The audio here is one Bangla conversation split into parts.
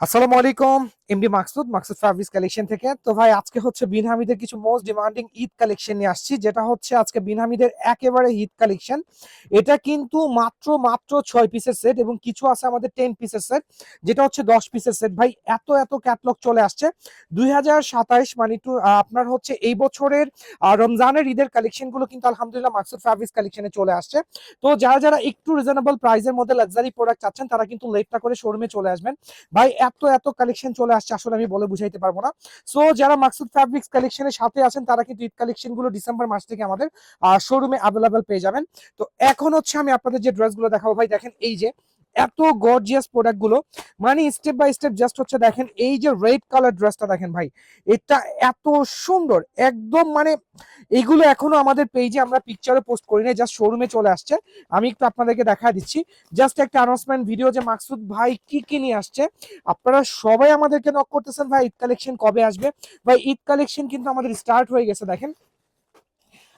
আসসালামু আলাইকুম। MD Maksud Maksud fabrics collection থেকে। তো ভাই আজকে হচ্ছে বিন হামিদের কিছু মোস্ট ডিমান্ডিং ঈদ কালেকশন নিয়ে আসছি যেটা হচ্ছে আজকে বিন হামিদের একেবারে ঈদ কালেকশন এটা কিন্তু মাত্র মাত্র ছয় পিসের সেট এবং কিছু আছে আমাদের টেন পিসের সেট যেটা হচ্ছে দশ পিসের সেট ভাই এত এত ক্যাটলগ চলে আসছে। দুই হাজার সাতাইশ মানে আহ, আপনার হচ্ছে এই বছরের রমজানের ঈদের কালেকশনগুলো কিন্তু আলহামদুলিল্লাহ মাকসুদ ফ্যাব্রিক্স কালেকশনে চলে আসছে। তো যারা যারা একটু রিজনেবল প্রাইসের মধ্যে লাক্সারি প্রোডাক্ট চাচ্ছেন তারা কিন্তু লেটটা করে শোরুমে চলে আসবেন। ভাই এত এত কালেকশন চলে আসছে আসলে আমি বলে বুঝাইতে পারব না। সো যারা মাকসুদ ফ্যাব্রিক্স কালেকশনের সাথে আছেন, তারা কিন্তু ঈদ কালেকশনগুলো ডিসেম্বর মাস থেকে আমাদের শোরুমে অ্যাভেলেবেল পেয়ে যাবেন। তো এখন হচ্ছে আমি আপনাদের যে ড্রেসগুলো দেখাবো, ভাই, দেখেন এই যে এত গর্জিয়াস প্রোডাক্টগুলো। মানে স্টেপ বাই স্টেপ জাস্ট হচ্ছে দেখেন, এই যে রেড কালার ড্রেসটা দেখেন ভাই, এটা এত সুন্দর, একদম মানে এগুলো এখনও আমাদের পেজে আমরা পিকচারে পোস্ট করি না জাস্ট শোরুমে চলে আসছে। আমি একটু আপনাদেরকে দেখা দিচ্ছি। জাস্ট একটা অ্যানাউন্সমেন্ট ভিডিও যে মাকসুদ ভাই কি কি নিয়ে আসছে। আপনারা সবাই আমাদেরকে নক করতেছেন ভাই, ঈদ কালেকশন কবে আসবে? ভাই, ঈদ কালেকশন কিন্তু আমাদের স্টার্ট হয়ে গেছে, দেখেন।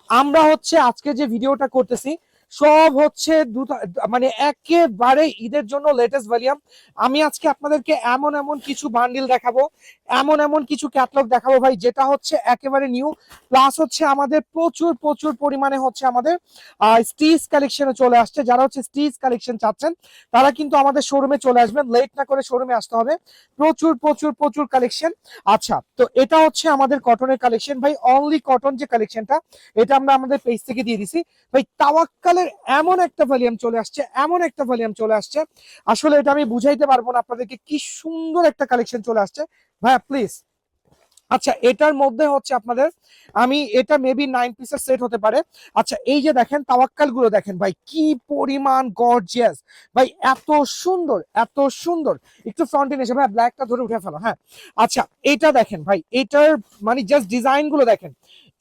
আমরা হচ্ছে আজকে যে ভিডিওটা করতেছি সব হচ্ছে মানে একেবারে ঈদের জন্য লেটেস্ট ভলিউম। আমি আজকে আপনাদেরকে এমন এমন কিছু বান্ডিল দেখাবো, এমন এমন কিছু ক্যাটলগ দেখাবো ভাই, যেটা হচ্ছে একেবারে নিউ প্লাস হচ্ছে আমাদের প্রচুর প্রচুর পরিমাণে হচ্ছে আমাদের স্টিচ কালেকশনে চলে আসছে। যারা হচ্ছে স্টিচ কালেকশন চাচ্ছেন, তারা কিন্তু আমাদের শোরুমে চলে আসবেন। লেট না করে শোরুমে আসতে হবে। প্রচুর প্রচুর প্রচুর কালেকশন আচ্ছা তো এটা হচ্ছে আমাদের কটনের কালেকশন ভাই অনলি কটন যে কালেকশনটা এটা আমরা আমাদের পেজ থেকে দিয়ে দিছি। ভাই তাওয়াক্কালের এমন একটা ভলিউম চলে আসছে, এমন একটা ভলিউম চলে আসছে। আসলে এটা আমি বুঝাইতে পারব না, আপনাদেরকে কি সুন্দর একটা কালেকশন চলে আসছে। ভাইয়া প্লিজ আচ্ছা এটার মধ্যে হচ্ছে আপনাদের, আমি এটা মেবি নাইন পিসের সেট হতে পারে। আচ্ছা এই যে দেখেন, তাওয়াক্কালগুলো দেখেন, ভাই, কি পরিমাণ গর্জিয়াস ভাই, এত সুন্দর এত সুন্দর। একটু ফ্রন্টে এসে ভাই ব্ল্যাকটা ধরে উঠে ফেলো হ্যাঁ। আচ্ছা এটা দেখেন, ভাই, এটার মানে জাস্ট ডিজাইনগুলো দেখেন।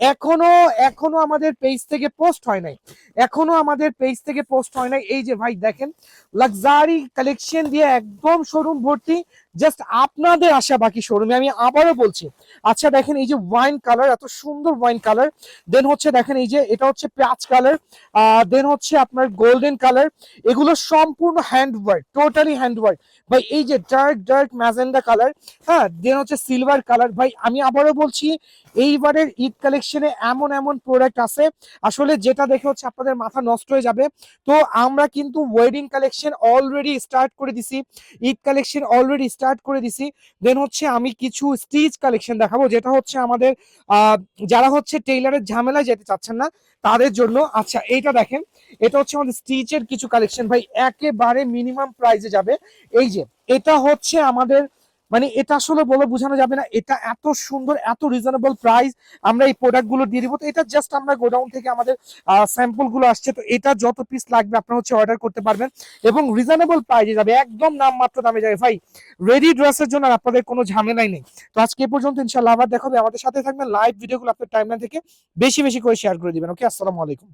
এখনও এখনও আমাদের পেজ থেকে পোস্ট হয় নাই। এখনও আমাদের পেজ থেকে পোস্ট হয় নাই। এই যে ভাই দেখেন লাক্সারি কালেকশন দিয়ে একদম শোরুম ভর্তি। জাস্ট আপনাদের আশা বাকি শোরুমে আমি আবারও বলছি আচ্ছা দেখেন এই যে ওয়াইন কালার এত সুন্দর ওয়াইন কালার দেন হচ্ছে দেখেন এই যে, এটা হচ্ছে পেঁয়াজ কালার দেন হচ্ছে আপনার গোল্ডেন কালার এগুলো সম্পূর্ণ hand work totally hand work ভাই, এই যে ডার্ক ডার্ক ম্যাজেন্ডা কালার হ্যাঁ দেন হচ্ছে সিলভার কালার ভাই, আমি আবারও বলছি, এইবারের ঈদ কালেকশনে এমন এমন প্রোডাক্ট আছে। আসলে যেটা দেখে হচ্ছে আপনাদের মাথা নষ্ট হয়ে যাবে। তো আমরা কিন্তু ওয়েডিং কালেকশন অলরেডি স্টার্ট করে দিছি। ঈদ কালেকশন অলরেডি স্টার্ট করে দিছি। দেন হচ্ছে আমি কিছু স্টিচ কালেকশন দেখাবো, যেটা হচ্ছে আমাদের যারা হচ্ছে টেইলারের ঝামেলায় যেতে চাচ্ছেন না, তাদের জন্য। আচ্ছা এইটা দেখেন, এটা হচ্ছে আমাদের স্টিচের কিছু কালেকশন ভাই, একেবারে মিনিমাম প্রাইসে যাবে। এই যে, এটা হচ্ছে আমাদের মানে এটা আসলে বলে বোঝানো যাবে না, এটা এত সুন্দর, এত রিজনেবল প্রাইস আমরা এই প্রোডাক্টগুলো দিয়ে দিব। তো এটা জাস্ট আমরা গোডাউন থেকে আমাদের স্যাম্পলগুলো আসছে। তো এটা যত পিস লাগবে আপনারা হচ্ছে অর্ডার করতে পারবেন। এবং রিজনেবল প্রাইসে যাবে, একদম নামমাত্র দামে যাবে। ভাই রেডি ড্রেসের জন্য আপনাদের কোনো ঝামেলাই নেই। তো আজকে এ পর্যন্ত ইনশাল্লাহ আবার দেখাবে আমাদের সাথে থাকবেন। লাইভ ভিডিওগুলো আপনার টাইমলাইন থেকে বেশি বেশি করে শেয়ার করে দিবেন। ওকে আসসালামু আলাইকুম।